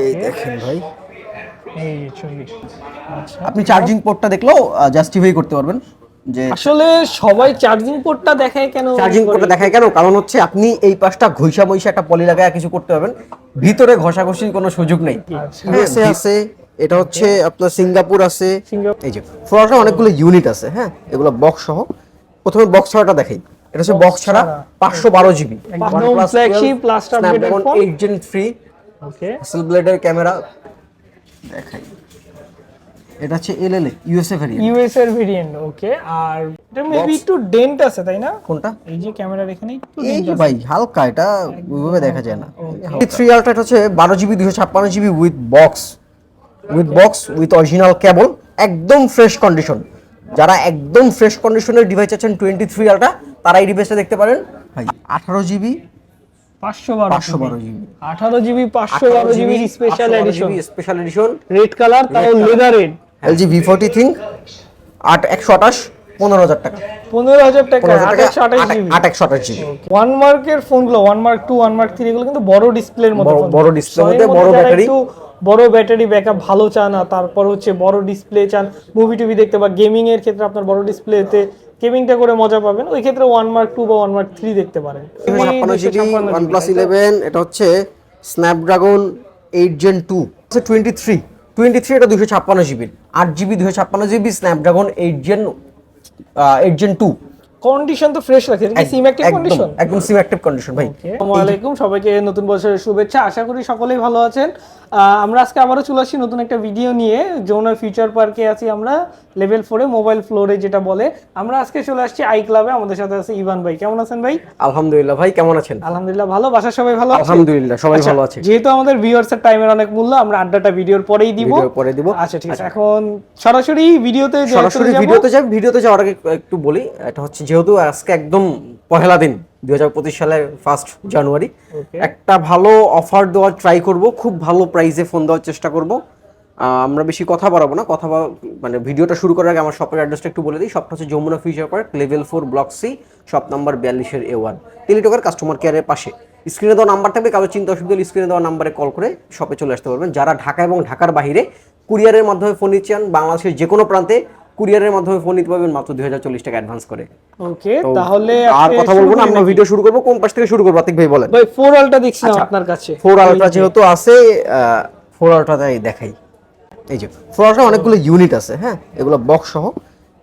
এই দেখেন ভাই। আচ্ছা। আপনি চার্জিং পোর্টটা দেখলেও জাস্টিফাই করতে পারবেন যে আসলে সবাই চার্জিং পোর্টটা দেখায় কেন? চার্জিং পোর্টটা দেখায় কেন? কারণ হচ্ছে আপনি এই পাশটা ঘষা মইসা একটা পলি লাগায় কিছু করতে পারবেন। ভিতরে ঘষাঘষির কোনো সুযোগ নেই। ইউএসএ আছে? এটা হচ্ছে আপনার সিঙ্গাপুর আছে। এই যে ফ্লোরটা অনেকগুলো ইউনিট আছে হ্যাঁ? এগুলো বক্স সহ। প্রথমে বক্স ছাড়াটা দেখাই। এটা হচ্ছে বক্স ছাড়া। পাঁচশো বারো জিবি। এইট জেন থ্রি ব্লেডের ক্যামেরা দেখাই। এটা হচ্ছে ইউএসএ ভ্যারিয়েন্ট ইউএস এর ভেরিয়েন্ট ওকে আর এটা মেবি একটু ডেন্ট আছে তাই না? কোনটা? এই যে ক্যামেরার এখানে একটু আছে। ভাই হালকা এটা ওইভাবে দেখা যায় না। থ্রি আলট্রা হচ্ছে বারো জিবি দুশো ছাপ্পান্ন GB with box with box with original cable একদম ফ্রেশ কন্ডিশন যারা একদম ফ্রেশ কন্ডিশনের ডিভাইস আছেন টোয়েন্টি থ্রি আলট্রা তারা এই ডিভাইসটা দেখতে পারেন। ভাই আঠারো জিবি পাঁচশো বারো পাঁচশো বারো জিবি। আঠারো জিবি পাঁচশো বারো GB special edition special edition red colour তাও leather red LG V forty ThinQ আট একশো আঠাশ পনেরো হাজার টাকা। পনেরো হাজার টাকা আঠাশশো আঠাশ জিবি। আট একশো আঠাশ জিবি। ওয়ান মার্কের ফোনগুলো one mark two one mark three এগুলো কিন্তু বড় ডিসপ্লের মধ্যে বড়- display মধ্যে বড়। একটু বড় ব্যাটারি ব্যাকআপ ভালো চান আর তারপর হচ্ছে বড় ডিসপ্লে চান মুভি টুভি দেখতে বা গেমিং এর ক্ষেত্রে আপনার বড় ডিসপ্লেতে গেমিংটা করে মজা পাবেন। ওই ক্ষেত্রে ওয়ান মার্ক টু বা ওয়ান মার্ক থ্রি দেখতে পারেন। ওয়ান প্লাস ইলেভেন এটা হচ্ছে স্ন্যাপড্রাগন এইট জেন টু হচ্ছে টোয়েন্টি থ্রি টোয়েন্টি থ্রি এটা দুশো ছাপ্পান্ন জিবি আট জিবি দুশো ছাপ্পান্ন GB Snapdragon eight Gen eight Gen two condition তো ফ্রেশ রাখে সিম অ্যাক্টিভ কন্ডিশন একদম সিম অ্যাক্টিভ কন্ডিশন ভাই। আসসালামু আলাইকুম সবাইকে নতুন বছরের শুভেচ্ছা আশা করি সকলেই ভালো আছেন। আমরা আজকে আবারও চলে আসছি নতুন একটা ভিডিও নিয়ে। যৌনার ফিউচার পার্কে আছি আমরা লেভেল ফোরে মোবাইল ফ্লোরে যেটা বলে। আমরা আজকে চলে আসছি আই ক্লাবে আমাদের সাথে আছে ইভান ভাই। কেমন আছেন ভাই? আলহামদুলিল্লাহ ভাই কেমন আছেন? আলহামদুলিল্লাহ ভালো। বাসার সবাই ভালো আলহামদুলিল্লাহ সবাই ভালো আছে। যেহেতু আমাদের ভিউয়ার্স এর টাইমের অনেক মূল্য আমরা আড্ডাটা ভিডিওর পরেই দিব। পরে দিব। আচ্ছা ঠিক আছে। এখন সরাসরি ভিডিওতে সরাসরি ভিডিওতে যাই ভিডিওতে যাওয়ার আগে একটু বলি এটা হচ্ছে যেহেতু আজকে একদম পহেলা দিন দুই হাজার পঁচিশ সালের ফার্স্ট জানুয়ারি একটা ভালো অফার দেওয়ার ট্রাই করব খুব ভালো প্রাইসে ফোন দেওয়ার চেষ্টা করব। আমরা বেশি কথা বাড়াবো না কথা মানে ভিডিওটা শুরু করার আগে আমার শপের অ্যাড্রেসটা একটু বলে দিই। শপটা হচ্ছে Jamuna future park level four block C shop number বিয়াল্লিশের A one টেলিটকের কাস্টমার কেয়ারের পাশে। স্ক্রিনে দেওয়া নাম্বার থাকবে কারও চিন্তা অসুবিধা হলে স্ক্রিনে দেওয়া নাম্বারে কল করে শপে চলে আসতে পারবেন। যারা ঢাকা এবং ঢাকার বাইরে কুরিয়ারের মাধ্যমে ফোন নিচ্ছেন বাংলাদেশের যে কোনো প্রান্তে কুরিয়ারের মাধ্যমে ফোন নিতে পারবেন মাত্র দুই হাজার চল্লিশ টাকা অ্যাডভান্স করে। ওকে তাহলে আর কথা বলব না আমরা ভিডিও শুরু করব কোন পাশ থেকে শুরু করব আতিক ভাই বলেন। ভাই ফোর আলটা দেখছি আচ্ছা। আপনার কাছে। ফোর আলট্রা যেহেতু আছে ফোর আলট্রাটাই দেখাই। এই যে ফোর আলট্রা অনেকগুলো ইউনিট আছে হ্যাঁ? এগুলো বক্স সহ।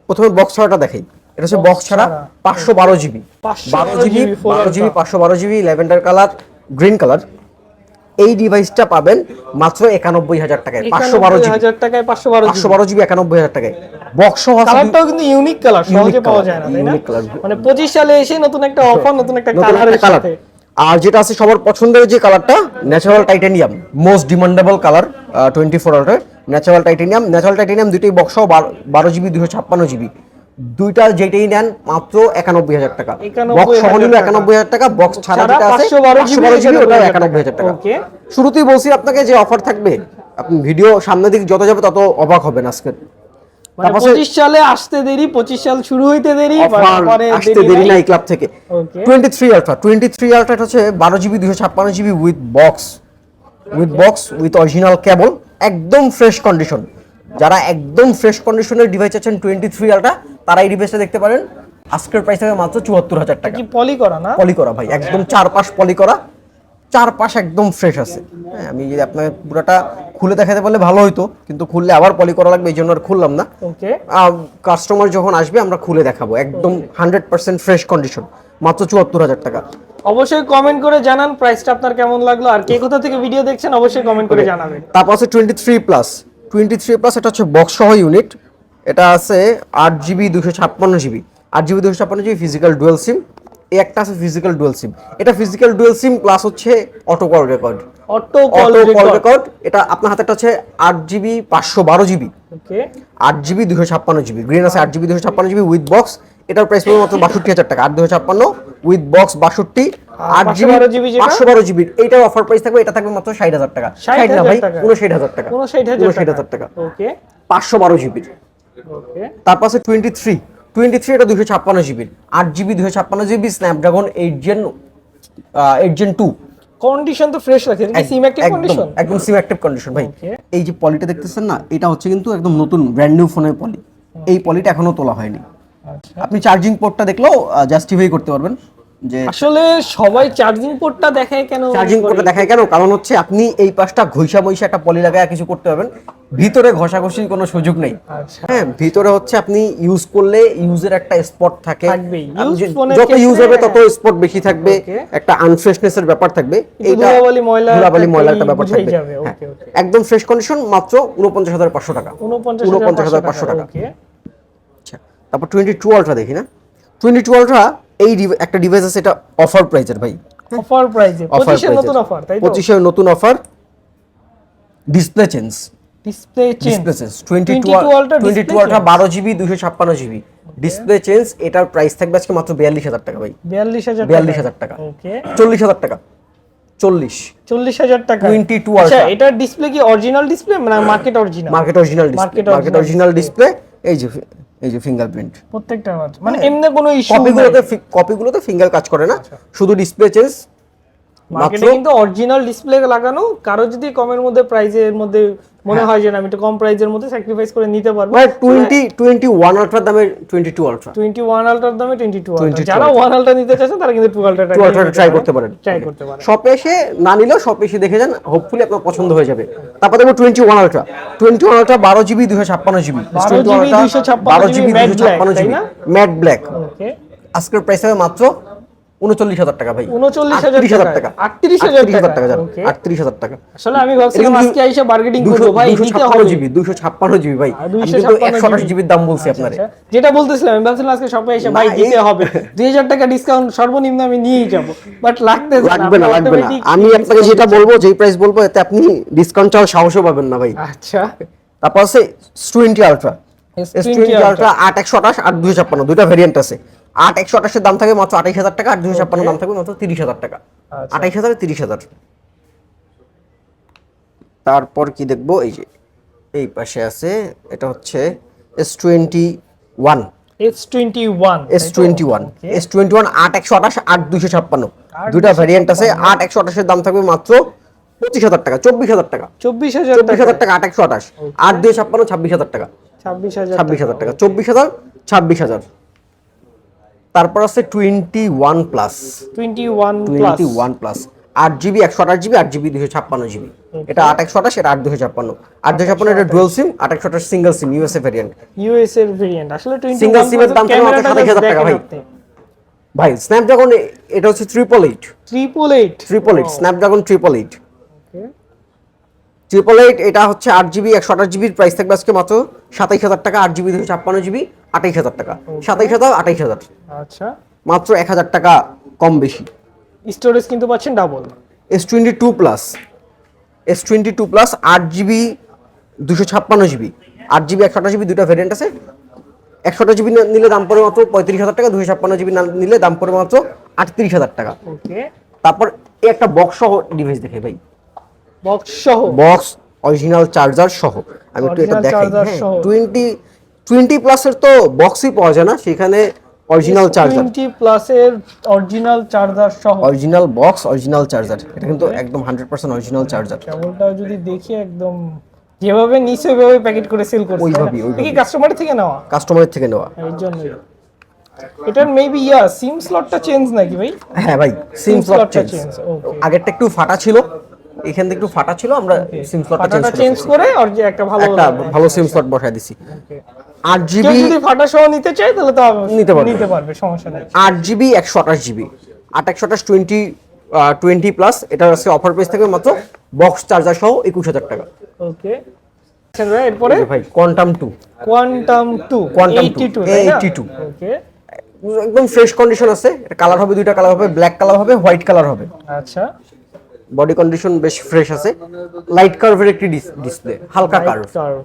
প্রথমে বক্স ছাড়াটা দেখাই। এটা হচ্ছে বক্স ছাড়া ছাড়া। পাঁচশো বারো জিবি বারো জিবি বারো জিবি পাঁচশো বারো GB lavender colour green colour এই ডিভাইসটা পাবেন মাত্র একানব্বই হাজার টাকায় পাঁচশো বারো জিবি। হাজার টাকায় পাঁচশো বারো পাঁচশো বারো জিবি একানব্বই হাজার টাকায়। বক্স কালারটাও কিন্তু ইউনিক কালার সহজে পাওয়া যায় না তাই না? unique color। মানে পঁচিশ সালে এসে নতুন একটা অফার নতুন একটা কালারের কালার সাথে। আর যেটা আছে সবার পছন্দের যে কালারটা natural titanium most demandable colour twenty four আউটের ন্যাচারাল টাইটানিয়াম ন্যাচারাল টাইটানিয়াম দুইটাই বক্স বারো জিবি দুশো ছাপ্পান্ন জিবি। দুইটা যেটাই নেন মাত্র একানব্বই হাজার টাকা। বক্স সহ নিলে। একানব্বই হাজার টাকা বক্স ছাড়া যেটা আছে পাঁচশো বারো জিবি ওটা 91,000 একানব্বই হাজার টাকা। শুরুতেই বলছি আপনাকে যে অফার থাকবে আপনি ভিডিও সামনের দিকে যত যাবে তত অবাক হবেন আজকে। মানে পঁচিশ সালে আসতে দেরি পঁচিশ সাল শুরু হইতে দেরি আসতে দেরি নাই। ক্লাব থেকে। Twenty three ultra twenty three ultra হচ্ছে বারো জিবি দুশো ছাপ্পান্ন GB with box with box with original cable একদম ফ্রেশ কন্ডিশন যারা একদম ফ্রেশ কন্ডিশনের ডিভাইস আছেন টোয়েন্টি থ্রি আলট্রা তারা এই ডিভাইসটা দেখতে পারেন। আজকের প্রাইস থাকবে মাত্র চুয়াত্তর হাজার টাকা। কি পলি করা না? পলি করা ভাই একদম চারপাশ পলি করা। চারপাশ একদম ফ্রেশ আছে। হ্যাঁ আমি যদি আপনাকে পুরোটা খুলে দেখাতে পারলে ভালো হতো কিন্তু খুললে আবার পলি করা লাগবে এই জন্য আর খুললাম না। ওকে কাস্টমার যখন আসবে আমরা খুলে দেখাবো। একদম হান্ড্রেড পার্সেন্ট ফ্রেশ কন্ডিশন মাত্র চুয়াত্তর হাজার টাকা। অবশ্যই কমেন্ট করে জানান প্রাইসটা আপনার কেমন লাগল আর কে কোথা থেকে ভিডিও দেখছেন অবশ্যই কমেন্ট করে জানাবেন। তারপর আছে twenty three plus twenty three plus এটা হচ্ছে বক্স সহ ইউনিট এটা আছে আট জিবি দুশো ছাপ্পান্ন জিবি আট জিবি দুশো ছাপ্পান্ন জিবি ফিজিক্যাল ডুয়েল সিম এই একটা আছে ফিজিক্যাল ডুয়েল সিম এটা ফিজিক্যাল ডুয়েল সিম প্লাস হচ্ছে auto call record auto call call record এটা আপনার হাতে একটা হচ্ছে আট জিবি পাঁচশো বারো জিবি আট জিবি দুশো ছাপ্পান্ন জিবি গ্রিন আছে আট জিবি দুশো ছাপ্পান্ন জিবি উইথ বক্স এটার প্রাইস পড়বে মাত্র বাষট্টি হাজার টাকা। আট দুশো ছাপ্পান্ন উইথ বক্স বাষট্টি। আট জিবি 512 পাঁচশো বারো জিবি এইটার অফার প্রাইস থাকবে এটা থাকবে মাত্র ষাট হাজার টাকা। ষাট না ভাই? টাকা। উনষাট হাজার টাকা। উনষাট হাজার টাকা। ওকে। পাঁচশো বারো জিবির। তারপর আছে টোয়েন্টি থ্রি টোয়েন্টি থ্রি এটা দুশো ছাপ্পান্ন জিবির। আট জিবি দুশো ছাপ্পান্ন GB Snapdragon eight Gen eight Gen two condition তো ফ্রেশ সিম অ্যাক্টিভ কন্ডিশন একদম সিম অ্যাক্টিভ কন্ডিশন ভাই। এই যে পলিটা দেখতেছেন না এটা হচ্ছে কিন্তু একদম নতুন ব্র্যান্ড নিউ ফোনের পলি এই পলিটা এখনও তোলা হয়নি। আচ্ছা। আপনি চার্জিং পোর্টটা দেখলেও জাস্টিফাই করতে পারবেন। যে আসলে সবাই চার্জিং পোর্টটা দেখায় কেন চার্জিং পোর্টটা দেখায় কেন? কারণ হচ্ছে আপনি এই পাশটা ঘষা মইসা একটা পলি লাগায় কিছু করতে পারবেন। ভিতরে ঘষাঘষির কোনো সুযোগ নেই। আচ্ছা। হ্যাঁ ভিতরে হচ্ছে আপনি ইউজ করলে ইউজের একটা স্পট থাকে। যত ইউজ হবে তত স্পট বেশি থাকবে। একটা আনফ্রেশনেস এর ব্যাপার থাকবে। ধুলাবালি, ময়লা ধুলাবালি একটা ময়লা একটা ব্যাপার থাকবে। হ্যাঁ। একদম ফ্রেশ কন্ডিশন মাত্র উনপঞ্চাশ হাজার পাঁচশো টাকা। উনপঞ্চাশ উনপঞ্চাশ হাজার হাজার পাঁচশো টাকা আচ্ছা তারপর টোয়েন্টি টু আলট্রা দেখি না। টোয়েন্টি টু আলট্রা এই একটা ডিভাইস আছে এটা অফার প্রাইজের ভাই। অফার অফার পঁচিশের নতুন অফার তাই তো? পঁচিশের নতুন offer display change display change display change twenty two 22 Ultra twenty ultra বারো জিবি দুশো ছাপ্পান্ন জিবি ডিসপ্লে চেঞ্জ এটার প্রাইস থাকবে আজকে মাত্র বিয়াল্লিশ হাজার টাকা ভাই। বিয়াল্লিশ হাজার বিয়াল্লিশ হাজার টাকা। ওকে চল্লিশ হাজার টাকা। চল্লিশ। চল্লিশ হাজার টাকা। 22 আচ্ছা Ultra। এটার ডিসপ্লে কি অরিজিনাল ডিসপ্লে মানে market original market original display market original display এই যে এই যে ফিঙ্গারপ্রিন্ট প্রত্যেকটা। মানে এমনি কোনো ইস্যু কপিগুলোতে কপিগুলোতে ফিঙ্গার কাজ করে না। শুধু ডিসপ্লে চেঞ্জ মার্কেটে কিন্তু অরিজিনাল ডিসপ্লে লাগানো কারও যদি কমের মধ্যে প্রাইজের মধ্যে মনে হয় যে না আমি একটু কম প্রাইজের মধ্যে স্যাক্রিফাইস করে নিতে পারব। মানে টোয়েন্টি টোয়েন্টি ওয়ান দামে twenty two ultra twenty one দামে টোয়েন্টি টু 22 যারা ওয়ান আলটা নিতে চাচ্ছেন তারা কিন্তু টু আলটাটা টু আলট্রা ট্রাই করতে পারেন। ট্রাই করতে পারেন। শপে এসে না নিলেও শপে এসে দেখে যান হোপফুলি আপনার পছন্দ হয়ে যাবে। তারপর twenty one ultra twenty one ultra বারো জিবি দুশো ছাপ্পান্ন GB 12 GB 256 GB GB? Matte black okay আজকের প্রাইস হবে মাত্র উনচল্লিশ হাজার টাকা ভাই। 39,000 আটত্রিশ হাজার টাকা। 38,000 হাজার টাকা আটত্রিশ হাজার টাকা। আসলে আমি ভাবছিলাম আজকে বার্গেটিং করব ভাই দিতে হবে। জিবি দুশো ছাপ্পান্ন জিবি ভাই। আর আমি 256 কিন্তু একশো আঠাশ জিবির দাম বলছি আপনারে। আচ্ছা, যেটা বলতেছিলাম আমি ভাবছিলাম আজকে সবাই এসে ভাই দিতে হবে। দুই হাজার টাকা ডিসকাউন্ট সর্বনিম্ন আমি নিয়েই যাব। বাট লাগতে লাগবে না লাগবে না। আমি আপনাকে যেটা বলব যেই প্রাইস বলব এতে আপনি ডিসকাউন্ট চাওয়ার সাহসও পাবেন না ভাই। আচ্ছা। তারপর আছে twenty ultra S20 twenty ultra আট একশো আঠাশ আট দুশো ছাপ্পান্ন দুইটা ভেরিয়েন্ট আছে। আট একশো আঠাশের দাম থাকবে মাত্র আঠাইশ হাজার টাকা আট দুশো ছাপ্পান্ন দাম থাকবে মাত্র তিরিশ হাজার টাকা। আচ্ছা। হাজার তিরিশ হাজার। তারপর কি দেখব? এই যে এই পাশে আছে এটা হচ্ছে S twenty one S twenty one S twenty one S twenty one আট একশো আঠাশ আট দুশো ছাপ্পান্ন। দুইটা ভ্যারিয়েন্ট আছে আট একশো আঠাশের দাম থাকবে মাত্র পঁচিশ হাজার টাকা চব্বিশ হাজার টাকা। চব্বিশ হাজার চব্বিশ হাজার টাকা। আট একশো আঠাশ। আট দুই ছাপ্পান্ন ছাব্বিশ হাজার টাকা। ছাব্বিশ হাজার ছাব্বিশ হাজার টাকা চব্বিশ হাজার ছাব্বিশ হাজার। তারপর আছে twenty one plus twenty one plus twenty one plus আট জিবি একশো আঠাশ জিবি আট জিবি দুশো ছাপ্পান্ন জিবি এটা আট একশো আঠাশ এটা আট দুশো ছাপ্পান্ন। আট দুশো ছাপ্পান্ন এটা ডুয়েল সিম আট একশো আঠাশ single SIM USA variant US এর ভেরিয়েন্ট আসলে SIM এর দাম মাত্র 27,000 টাকা ভাই। ভাই স্ন্যাপড্রাগন এটা হচ্ছে triple eight triple eight triple eight Snapdragon triple eight triple eight এটা হচ্ছে আট জিবি একশো আঠাশ জিবির প্রাইস থাকবে আজকে মাত্র সাতাইশ হাজার টাকা আট জিবি দুশো ছাপ্পান্ন জিবি আঠাইশ হাজার টাকা। সাতাইশ হাজার আঠাইশ হাজার। আচ্ছা। মাত্র এক হাজার টাকা কম বেশি। স্টোরেজ কিন্তু পাচ্ছেন double S twenty two plus S twenty two plus আট জিবি দুশো ছাপ্পান্ন জিবি আট জিবি একশো আঠাশ জিবি দুটো ভ্যারিয়েন্ট আছে। একশো আঠাশ জিবি নিলে দাম পড়ে মাত্র পঁয়ত্রিশ হাজার টাকা দুশো ছাপ্পান্ন জিবি নিলে দাম পড়ে মাত্র আটত্রিশ হাজার টাকা। তারপর একটা বক্স সহ ডিভাইস দেখে ভাই। বক্স সহ। বক্স অরিজিনাল চার্জার সহ। আমি একটু এটা দেখাই। টোয়েন্টি টোয়েন্টি প্লাসের তো বক্সই পাওয়া যায় না সেখানে অরিজিনাল চার্জার টোয়েন্টি প্লাসের অরিজিনাল চার্জার সহ। অরিজিনাল বক্স অরিজিনাল চার্জার এটা কিন্তু একদম হান্ড্রেড পার্সেন্ট অরিজিনাল চার্জার কেবলটা যদি দেখি একদম যেভাবে নিচে ওইভাবে প্যাকেট করে সেল করছে? ওইভাবেই। কি কাস্টমার থেকে নেওয়া? কাস্টমারের থেকে নেওয়া। এর জন্য এটার মেবি ইয়া সিম স্লটটা চেঞ্জ নাকি ভাই? হ্যাঁ ভাই সিম স্লট চেঞ্জ আগেরটা একটু ফাটা ছিল এখান থেকে একটু ফাটা ছিল আমরা সিম স্লটটা চেঞ্জ করে আর যে একটা ভালো একটা ভালো সিম স্লট বসায় দিছি। আট জিবি যদি ফাটা সহ নিতে চাই তাহলে তো নিতে পারবে। নিতে পারবে সমস্যা নেই। আট জিবি একশো আঠাশ জিবি আট একশো আঠাশ টোয়েন্টি টোয়েন্টি প্লাস এটার আছে অফার প্রাইস থাকবে মাত্র বক্স চার্জার সহ একুশ হাজার টাকা। ওকে এরপরে? ভাই quantum two quantum two eighty two 2, 82 okay একদম ফ্রেশ কন্ডিশন আছে। এটা কালার হবে দুইটা কালার হবে ব্ল্যাক কালার হবে হোয়াইট কালার হবে। আচ্ছা। বডি কন্ডিশন বেশ ফ্রেশ আছে। লাইট কার্ভের একটি ডিসপ্লে হালকা কার্ভ কার্ভ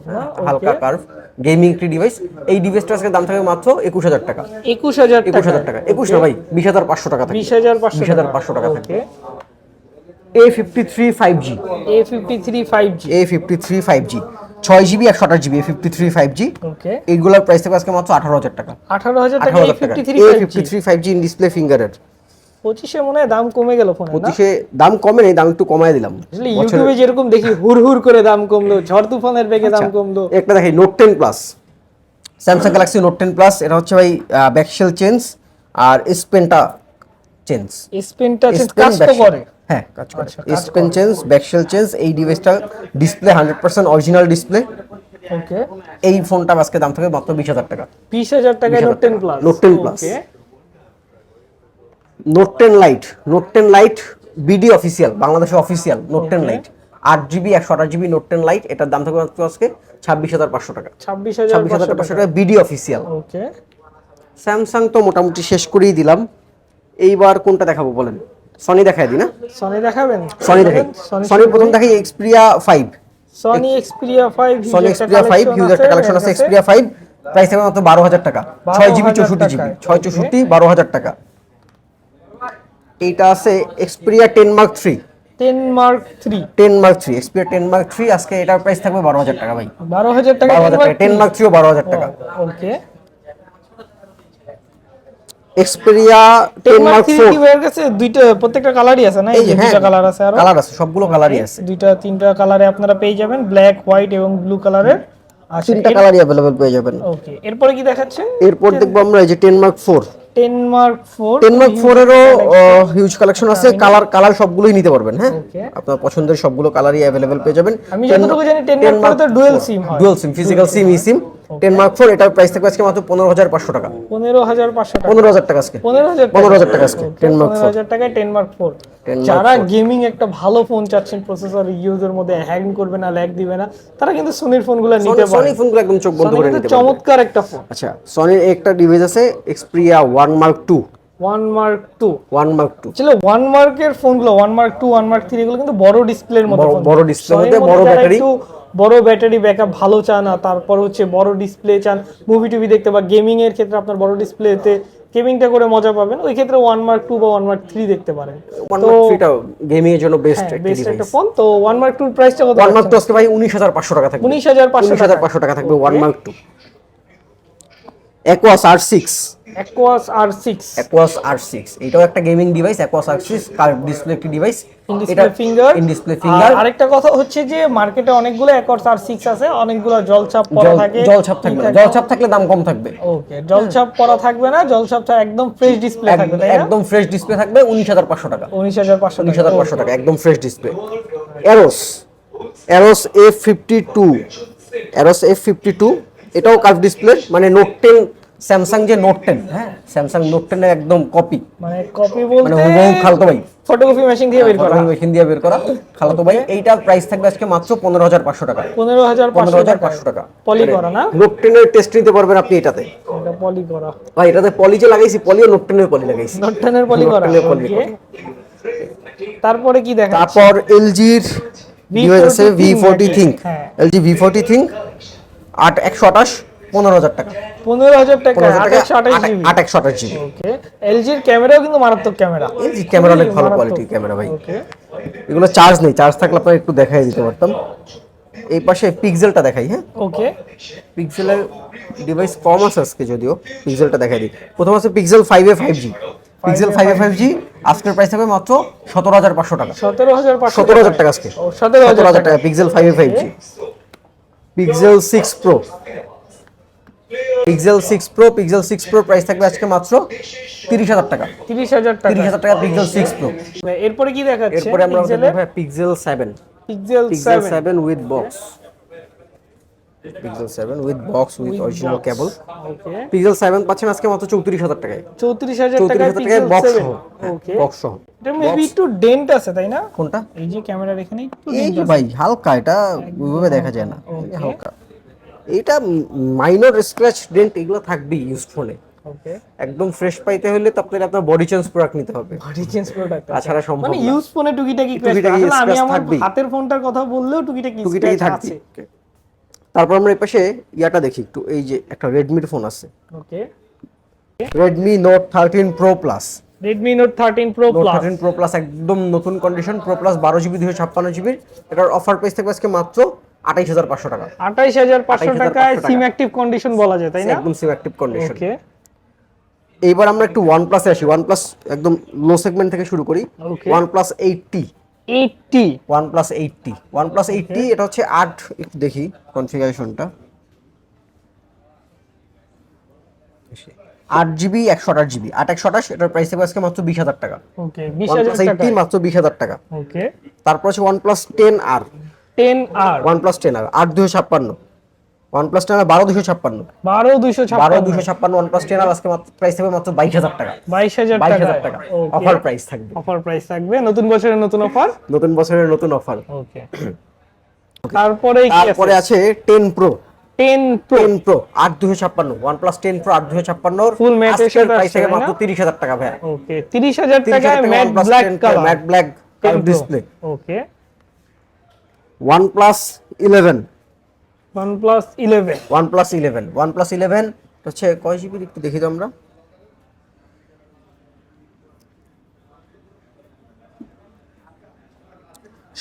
হালকা কার্ভ গেমিং একটি ডিভাইস এই ডিভাইসটার আজকে দাম থাকবে মাত্র একুশ হাজার টাকা। একুশ হাজার একুশ হাজার টাকা। একুশ না ভাই বিশ হাজার পাঁচশো টাকা বিশ হাজার পাঁচশো বিশ হাজার পাঁচশো টাকা okay A fifty three five G A fifty three five G A fifty three five G ছয় জিবি একশো আঠাশ GB fifty three five G এইগুলোর প্রাইস থেকে আজকে মাত্র আঠারো হাজার টাকা। আঠারো হাজার টাকা fifty three five G in display ফিঙ্গারের পঁচিশে মনে হয় দাম কমে গেল ফোনে পঁচিশে দাম কমে নেই দাম একটু কমায় দিলাম। আসলে ইউটিউবে যেরকম দেখি হুর হুর করে দাম কমলো ঝড় তুফানের বেগে দাম কমলো। একটা দেখি note ten plus Samsung Galaxy note ten plus এটা হচ্ছে ভাই ব্যাকশেল চেঞ্জ আর স্পেনটা চেঞ্জ স্পিনটা কাজ তো করে। হ্যাঁ কাজ করে। আচ্ছা, স্পেন চেঞ্জ ব্যাকশেল চেঞ্জ এই ডিভাইসটা display hundred percent original display okay এই ফোনটা আজকে দাম থাকে মাত্র বিশ হাজার টাকা। বিশ হাজার টাকায় note ten plus Note 10 Plus। Note ten lite note ten lite BD official বাংলাদেশের অফিসিয়াল নোট টেন লাইট আট জিবি একশো আঠাশ জিবি নোট টেন লাইট এটার দাম থাকবে মাত্র আজকে ছাব্বিশ হাজার পাঁচশো টাকা। ছাব্বিশ হাজার পাঁচশো টাকা। বিডি অফিসিয়াল ওকে। স্যামসাং তো মোটামুটি শেষ করেই দিলাম। এইবার কোনটা দেখাবো বলেন? সনি দেখাই দিই না? সনি দেখাবেন? সনি দেখাই। সনি প্রথম দেখাই Xperia five Sony Xperia five Sony Xperia five huge একটা কালেকশন আছে এক্সপিরিয়া ফাইভ প্রাইস থাকবে মাত্র বারো হাজার টাকা। ছয় জিবি 12,000 চৌষট্টি জিবি। ছয় চৌষট্টি বারো হাজার টাকা। এইটা আছে Xperia ten mark three ten mark three ten mark three Xperia ten mark three আজকে এটার প্রাইস থাকবে বারো হাজার টাকা ভাই। বারো হাজার টাকা বারো হাজার টাকা টেন মার্ক থ্রিও বারো হাজার টাকা। Okay. Xperia ten ten mark mark three four কি বের গেছে? দুইটা প্রত্যেকটা কালারই আছে না? এই হ্যাঁ দুইটা কালার আছে আরও? কালার আছে সবগুলো কালারই আছে। দুইটা তিনটা কালারে আপনারা পেয়ে যাবেন ব্ল্যাক হোয়াইট এবং ব্লু কালারের আচ্ছা তিনটা কালারই অ্যাভেলেবেল পেয়ে যাবেন। ওকে এরপরে কি দেখাচ্ছেন এরপর দেখব আমরা এই যে ten mark four ten mark four ten mark four এরও হিউজ কালেকশন আছে। কালার কালার সবগুলোই নিতে পারবেন হ্যাঁ? আপনার পছন্দের সবগুলো কালারই অ্যাভেলেবেল পেয়ে যাবেন। আমি যতটুকু জানি টেন মার্ক ফোর তো ডুয়েল সিম হয়। Dual SIM physical SIM E SIM ten mark four এটার প্রাইস থাকবে আজকে মাত্র পনেরো হাজার পাঁচশো টাকা। পনেরো হাজার পাঁচশো টাকা। পনেরো হাজার টাকা আজকে। পনেরো হাজার পনেরো হাজার টাকা আজকে টেন মার্ক পনেরো ফোর হাজার টাকায় টেন মার্ক ফোর যারা গেমিং একটা ভালো ফোন চাচ্ছেন প্রসেসর ইউজের মধ্যে হ্যাং করবে না ল্যাগ দিবে না তারা কিন্তু সোনির ফোনগুলো নিতে পারে। ফোনগুলো একদম চোখ বন্ধ করে নিতে পারবেন চমৎকার একটা ফোন আচ্ছা সনির একটা ডিভাইস আছে Xperia one mark two one mark two one mark two ছিল ওয়ান মার্কের ফোনগুলো one mark two one mark three এগুলো কিন্তু বড় ডিসপ্লের মধ্যে বড়- phone। বড় display Sony র মধ্যে বড়। একটু বড় ব্যাটারি ব্যাকআপ ভালো চান আর তারপর হচ্ছে বড় ডিসপ্লে চান। মুভি টুভি দেখতে বা গেমিং এর ক্ষেত্রে আপনার বড় ডিসপ্লেতে গেমিংটা করে মজা পাবেন। ওই ক্ষেত্রে ওয়ান মার্ক টু বা ওয়ান মার্ক থ্রি দেখতে পারেন। গেমিং এর জন্য বেস্ট একটা বেস্ট একটা ফোন তো ওয়ান মার্ক টুর প্রাইসটা কত ওয়ান মার্ক টু আজকে ভাই উনিশ হাজার পাঁচশো টাকা থাকবে। উনিশ হাজার পাঁচশো টাকা। থাকবে one mark two Aquos R six Aquos R six Aquos R six এটাও একটা gaming device Aquos R six curve display একটি device display finger in display finger আরেকটা কথা হচ্ছে যে মার্কেটে অনেকগুলো অ্যাকোয়াস আর সিক্স আছে অনেকগুলো জলছাপ পরা থাকে। জলছাপ থাকবে। জলছাপ থাকলে দাম কম থাকবে। ওকে জলছাপ পরা থাকবে না জলছাপ ছাড়া একদম ফ্রেশ ডিসপ্লে থাকবে একদম ফ্রেশ ডিসপ্লে থাকবে উনিশ হাজার পাঁচশো টাকা। উনিশ হাজার পাঁচশো উনিশ হাজার পাঁচশো টাকা একদম fresh display Arrows Arrows F fifty two Arrows F fifty two এটাও কার্ভ ডিসপ্লে মানে নোট টেন স্যামসাং যে নোট টেন হ্যাঁ? স্যামসাং নোট টেনের একদম কপি মানে কপি মানে বলতে হুবহু খালতো ভাই। ফটোকপি মেশিন দিয়ে বের করা। মেশিন দিয়ে বের করা খালতো ভাই। এইটার প্রাইস থাকবে আজকে মাত্র পনেরো হাজার পাঁচশো টাকা। পনেরো হাজার পনেরো হাজার টাকা পাঁচশো টাকা। পলি করা না? নোট টেনের টেস্ট নিতে পারবেন আপনি এটাতে। এটা পলি করা। ভাই এটাতে পলি যে লাগাইছি পলি নোট টেনের পলি লাগাইছি। নট টেনের পলি করা Note 10 এর poly তারপরে কি দেখা তারপর এলজির V forty ThinQ. LG V forty ThinQ আট একশো আঠাশ পনেরো হাজার টাকা। পনেরো হাজার টাকা আট একশো আঠাশ জিবি। ওকে। এলজির ক্যামেরাও কিন্তু মারাত্মক ক্যামেরা। এলজি ক্যামেরা অনেক ভালো। কোয়ালিটির ক্যামেরা ভাই। এগুলো চার্জ নেই। চার্জ থাকলে আপনার একটু দেখাই দিতে পারতাম। এই পাশে পিক্সেলটা দেখাই হ্যাঁ? ওকে। পিক্সেলের ডিভাইস কম আছে আজকে যদিও পিক্সেলটা দেখাই দিই। প্রথম আছে Pixel five A five G Pixel five A five G আজকের প্রাইস থাকবে মাত্র সতেরো হাজার পাঁচশো টাকা। সতেরো হাজার সতেরো হাজার টাকা। আজকে। সতেরো হাজার টাকা। Pixel five A five G Pixel six Pro Pixel six Pro Pixel six Pro price থাকবে আজকে মাত্র তিরিশ হাজার টাকা। তিরিশ হাজার টাকা। তিরিশ হাজার টাকা পিক্সেল সিক্স প্রো এরপরে কি দেখাচ্ছে? এরপরে আমরা Pixel seven Pixel seven with box Pixel seven with box with original cable okay Pixel seven পাচ্ছেন আজকে মাত্র চৌত্রিশ হাজার টাকায়। চৌত্রিশ হাজার চৌত্রিশ টাকায় হাজার টাকায় বক্স সহ। ওকে বক্স সহ। এটা মেবি একটু ডেন্ট আছে তাই না? কোনটা? এই যে ক্যামেরার এখানে একটু এই dent ভাই হালকা এটা ওইভাবে দেখা যায় না। হালকা। এটা মাইনর স্ক্র্যাচ ডেন্ট এগুলো থাকবেই ইউজ ফোনে একদম ফ্রেশ পাইতে হলে তো আপনার আপনার বডি চেঞ্জ প্রোডাক্ট নিতে হবে। বডি চেঞ্জ প্রোডাক্ট তাছাড়া সম্ভব মানে ইউজ ফোনে টুকিটাকি টুকিটাকি আমি আমার হাতের ফোনটার কথা বললেও টুকিটাকি টুকিটাকি scratch তারপর আমরা এই পাশে ইয়াটা দেখি একটু। এই যে একটা রেডমির ফোন আছে। Okay Redmi Note thirteen Pro Plus Redmi Note 13 Pro Plus. Thirteen Pro Plus একদম নতুন কন্ডিশন প্লাস বারো জিবি দুশো ছাপ্পান্ন জিবির এটার অফার প্রাইস থাকবে আজকে মাত্র আঠাইশ হাজার পাঁচশো টাকা। 28500 28,500 টাকায় টাকা। সিম অ্যাক্টিভ কন্ডিশন বলা যায় তাই না? একদম সিম অ্যাক্টিভ কন্ডিশন ওকে এইবার আমরা একটু ওয়ান প্লাসে আসি। প্লাস একদম লো সেগমেন্ট থেকে শুরু করি। Eight T OnePlus eight T OnePlus eight T এটা হচ্ছে আট একটু দেখি কনফিগারেশনটা আট জিবি একশো আঠাশ জিবি। আট একশো আঠাশ এটার প্রাইস থাকবে আজকে মাত্র বিশ হাজার টাকা। ওকে বিশ হাজার প্লাস টাকা এইটটি মাত্র বিশ হাজার টাকা। ওকে তারপর আছে OnePlus ten R ten R OnePlus ten R আট দুশো ছাপ্পান্ন। ওয়ান প্লাস টেন আর বারো দুশো ছাপ্পান্ন। বারো দুইশো বারো দুশো ছাপ্পান্ন ওয়ান প্লাস টেন আর আজকে মাত্র প্রাইস থাকবে মাত্র বাইশ হাজার টাকা। বাইশ হাজার বাইশ টাকা হাজার টাকা। অফার প্রাইস থাকবে। অফার প্রাইস থাকবে। নতুন বছরের নতুন অফার নতুন বছরের নতুন অফার ওকে তারপরে তারপরে আছে ten Pro ten Pro ten Pro আট দুশো ছাপ্পান্ন। ওয়ান প্লাস টেন প্রো আট দুশো ছাপ্পান্ন। Full matte এর প্রাইস থেকে মাত্র না? তিরিশ হাজার টাকা ভাই ওকে টাকায় matte black colour plus eleven OnePlus eleven one eleven হচ্ছে কয় জিবি একটু দেখি তো আমরা।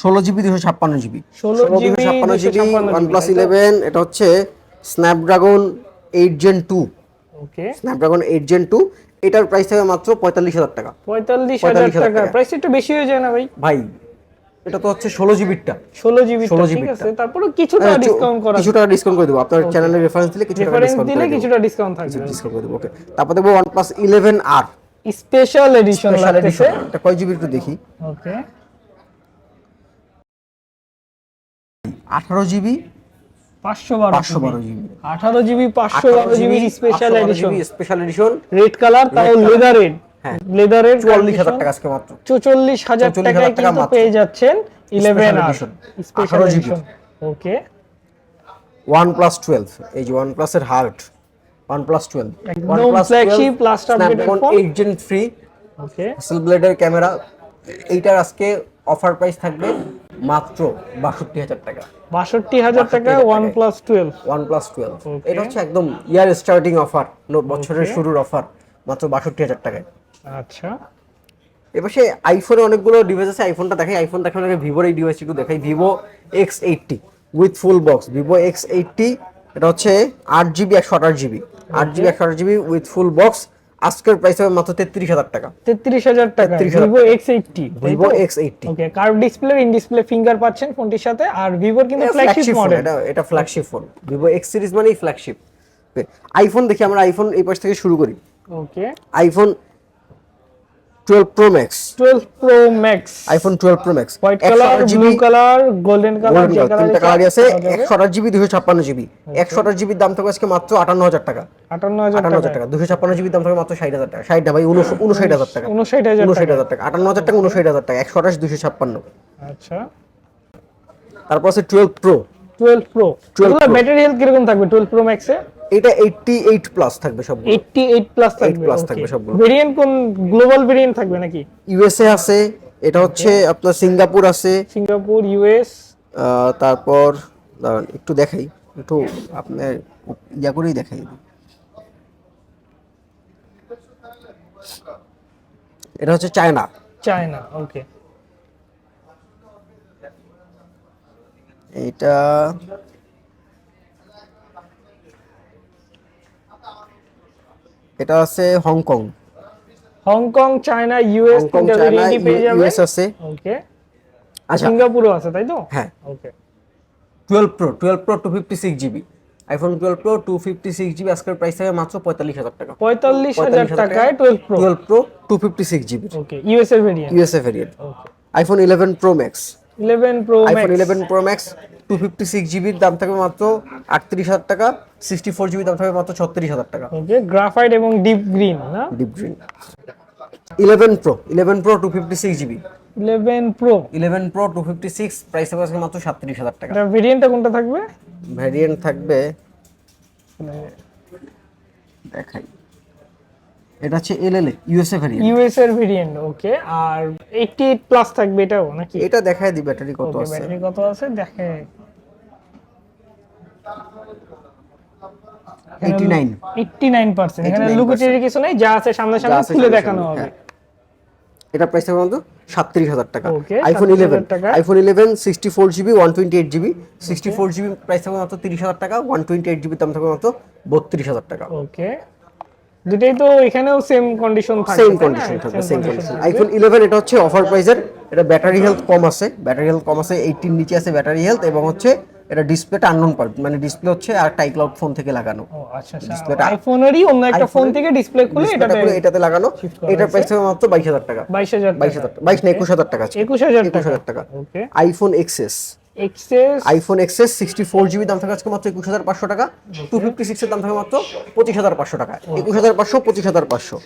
ষোলো জিবি দুশো ছাপ্পান্ন জিবি। 16 GB, ছাপ্পান্ন জিবি ওয়ান প্লাস ইলেভেন এটা হচ্ছে Snapdragon eight Gen two okay Snapdragon eight Gen two এটার প্রাইস থাকবে মাত্র পঁয়তাল্লিশ হাজার টাকা। পঁয়তাল্লিশ হাজার টাকা। প্রাইস একটু বেশি হয়ে যায় না ভাই? ভাই এটা তো হচ্ছে ষোলো জিবিরটা। ষোলো জিবি 16 ঠিক GB আছে। তারপরে কিছুটা ডিসকাউন্ট করা। কিছু টাকা ডিসকাউন্ট করে দেবো। আপনার চ্যানেলের রেফারেন্স দিলে কিছু টাকা রেফারেন্স ডিসকাউন্ট দিলে করে কিছুটা ডিসকাউন্ট থাকবে। ডিসকাউন্ট করে দেবো। ওকে তারপর দেখব OnePlus eleven R special edition লাগতেছে। এটা কয় জিবি একটু দেখি। ওকে আঠারো জিবি পাঁচশো বারো পাঁচশো বারো জিবি আঠারো জিবি পাঁচশো বারো GB special edition special edition red colour তাও লেদারের হ্যাঁ। চুয়াল্লিশ হাজার টাকা আজকে মাত্র। চৌচল্লিশ হাজার টাকায় কিন্তু পেয়ে যাচ্ছেন eleven R special edition okay OnePlus twelve এই যে ওয়ান প্লাসের heart OnePlus twelve. Eight Gen okay seal ব্লেডের ক্যামেরা এইটার আজকে অফার প্রাইস থাকবে মাত্র বাষট্টি হাজার টাকা। বাষট্টি হাজার টাকা 62,000 one plus twelve one plus twelve এটা হচ্ছে একদম ইয়ার স্টার্টিং অফার বছরের শুরুর অফার মাত্র বাষট্টি হাজার টাকায়। আচ্ছা। এবার সে আইফোনে অনেকগুলো ডিভাইস আছে আইফোনটা দেখাই আইফোন দেখানোর আগে ভিভোর এই ডিভাইস একটু দেখাই। Vivo X eighty with full box Vivo X eighty এটা হচ্ছে আট জিবি একশো আঠাশ জিবি আট জিবি একশো আঠাশ জিবি উইথ ফুল বক্স আজকের প্রাইস হবে মাত্র তেত্রিশ হাজার টাকা। তেত্রিশ হাজার টাকা। 33,000 Vivo X eighty Vivo X eighty okay curve display in display finger পাচ্ছেন ফোনটির সাথে আর Vivo কিন্তু ফ্ল্যাগশিপ মডেল এটা এটা flagship phone Vivo X series মানেই ফ্ল্যাগশিপ আইফোন দেখি আমরা আইফোন এই পাশ থেকে শুরু করি। Okay iPhone twelve Pro Max twelve Pro Max iPhone twelve Pro Max white colour blue colour golden colour তিনটা কালার আছে একশো আঠাশ জিবি দুশো ছাপ্পান্ন জিবি একশো আঠাশ জিবির দাম থাকবে আজকে মাত্র আটান্ন হাজার টাকা। আটান্ন হাজার আটান্ন হাজার টাকা। দুশো ছাপ্পান্ন জিবির দাম থাকবে মাত্র ষাট হাজার টাকা। ষাট ভাই উনষাট উনষাট হাজার টাকা। উনষাট হাজার উনষাট হাজার টাকা। আটান্ন হাজার টাকা উনষাট হাজার টাকা। একশো আঠাশ দুশো ছাপ্পান্ন। আচ্ছা। তারপর আছে টুয়েলভ প্রো টুয়েলভ প্রো 12 এগুলো Pro। ব্যাটারি হেলথ কীরকম থাকবে টুয়েলভ প্রো ম্যাক্সে এটা এইটটি এইট প্লাস থাকবে সব এইটটি এইট প্লাস থাকবে প্লাস থাকবে সবগুলো। ভেরিয়েন্ট কোন গ্লোবাল ভেরিয়েন্ট থাকবে নাকি? ইউএসএ আছে এটা হচ্ছে আপনার সিঙ্গাপুর আছে। সিঙ্গাপুর ইউএস তারপর দাঁড়ান একটু দেখাই একটু আপনার ইয়া করেই দেখাই। এটা হচ্ছে চায়না। চায়না ওকে এটা এটা আছে Hong Kong. Hong Kong China US US আছে। ওকে আচ্ছা। সিঙ্গাপুরও আছে তাই তো? হ্যাঁ। Okay twelve Pro twelve Pro two fifty six GB iPhone twelve Pro two fifty six GB আজকের প্রাইস থাকে মাত্র পঁয়তাল্লিশ হাজার টাকা। পঁয়তাল্লিশ হাজার টাকায় twelve Pro twelve Pro two fifty six GB okay US variant USA variant iPhone eleven Pro Max eleven Pro iPhone Max eleven Pro Max two fifty six জিবির দাম থাকবে মাত্র আটত্রিশ হাজার টাকা। সিক্সটি ফোর জিবি দাম থাকবে মাত্র ছত্রিশ হাজার টাকা। ওকে গ্রাফাইট এবং ডিপ গ্রিন না? Deep green eleven Pro eleven Pro two fifty six GB eleven Pro eleven Pro two fifty six price থাকবে আজকে মাত্র সাতত্রিশ হাজার টাকা। এটা ভেরিয়েন্টটা কোনটা থাকবে? ভ্যারিয়েন্ট থাকবে মানে দেখাই। এটা হচ্ছে L L USA variant US এর ভেরিয়েন্ট ওকে আর 88 প্লাস থাকবে এটাও নাকি? এটা দেখায় দি ব্যাটারি কত আছে। ব্যাটারি কত আছে? দেখে। 89 89% এখানে লুকোচুরি কিছু নাই যা আছে সামনে সামনে খুলে দেখানো হবে। হ্যাঁ। এটা প্রাইস মাত্র সাতত্রিশ হাজার টাকা। IPhone eleven. IPhone eleven sixty four GB one twenty eight GB sixty four GB price থাকবে মাত্র তিরিশ হাজার টাকা ওয়ান টোয়েন্টি এইট জিবি দাম থাকবে মাত্র বত্রিশ হাজার টাকা। ওকে দুটাই তো এখানেও সেম কন্ডিশন থাকবে সেম কন্ডিশন থাকবে সেম কন্ডিশন আইফোন ইলেভেন এটা হচ্ছে অফার প্রাইজের এটা ব্যাটারি হেলথ কম আছে ব্যাটারি হেলথ কম আছে এইটির নিচে আছে ব্যাটারি হেলথ এবং হচ্ছে এটা ডিসপ্লেটা আননোন পার্ট মানে ডিসপ্লে হচ্ছে আর টাই ক্লাউড ফোন থেকে লাগানো। ও আচ্ছা আচ্ছা। Displayটা- আইফোনেরই অন্য একটা ফোন থেকে ডিসপ্লে খুলে ডিসপ্লেটা এটাতে এটাতে লাগানো। এটার প্রাইস হবে মাত্র বাইশ হাজার টাকা। বাইশ হাজার বাইশ হাজার বাইশ না একুশ হাজার টাকা আছে একুশ হাজার একুশ হাজার টাকা। Okay iPhone XS XS iPhone XS sixty four GB দাম থাকে আজকে মাত্র একুশ হাজার পাঁচশো টাকা টু ফিফটি সিক্সের দাম থাকে মাত্র পঁচিশ হাজার পাঁচশো টাকা একুশ হাজার পাঁচশো পঁচিশ হাজার পাঁচশো।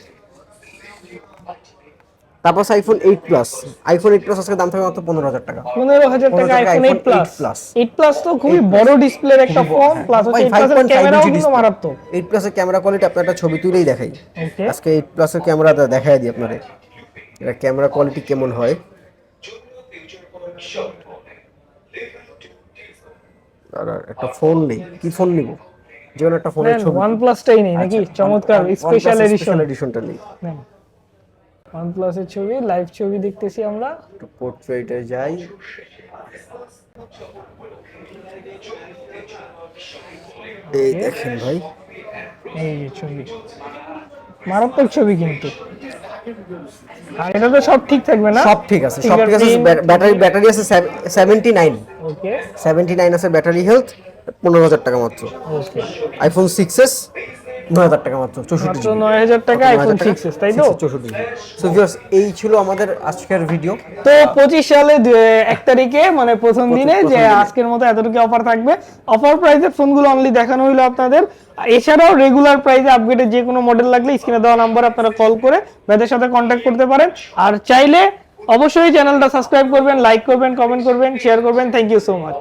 তারপর iPhone eight Plus iPhone eight Plus আজকে দাম থাকে মাত্র পনেরো হাজার টাকা। পনেরো হাজার টাকা iPhone eight Plus eight Plus তো খুবই বড় ডিসপ্লের একটা ফোন প্লাস হচ্ছে এইট প্লাসের ক্যামেরাও কিন্তু মারাত্মক। এইট প্লাসের ক্যামেরা কোয়ালিটি আপনার একটা ছবি তুলেই দেখাই। আজকে এইট প্লাসের ক্যামেরা দেখাই দিই আপনাদের। এটা ক্যামেরা কোয়ালিটি কেমন হয়? আর আর একটা ফোন নেই। কি ফোন নিব? যে কোনো একটা ফোনের ছবি। ওয়ান প্লাসটাই নেই নাকি? চমৎকার স্পেশাল এডিশন স্পেশাল এডিশনটা নেই। প্লাসের ছবি লাইভ ছবি দেখতেছি আমরা। একটু পোর্ট্রেটে যাই। এই দেখেন ভাই। এই ছবি। মারাত্মক ছবি কিন্তু। আর এটা তো সব ঠিক থাকবে না? সব ঠিক আছে সব ঠিক আছে ব্যাটারি ব্যাটারি আছে seventy nine okay seventy nine আছে ব্যাটারি হেলথ পনেরো হাজার টাকা মাত্র। ওকে আইফোন সিক্স এস নয় হাজার টাকা মাত্র চৌষট্টি মাত্র নয় হাজার টাকা আইফোন সিক্স এস তাই তো? চৌষট্টি সো এই ছিল আমাদের আজকের ভিডিও তো পঁচিশ সালে দু- এক তারিখে মানে প্রথম দিনে যে আজকের মতো এতটুকু অফার থাকবে। অফার প্রাইসের ফোনগুলো অনলি দেখানো হইল আপনাদের। এছাড়াও রেগুলার প্রাইসে আপগ্রেডের যে কোনো মডেল লাগলে স্ক্রিনে দেওয়া নাম্বার আপনারা কল করে ব্যাদের সাথে কন্ট্যাক্ট করতে পারেন। আর চাইলে অবশ্যই চ্যানেলটা সাবস্ক্রাইব করবেন লাইক করবেন কমেন্ট করবেন শেয়ার করবেন। Thank you so much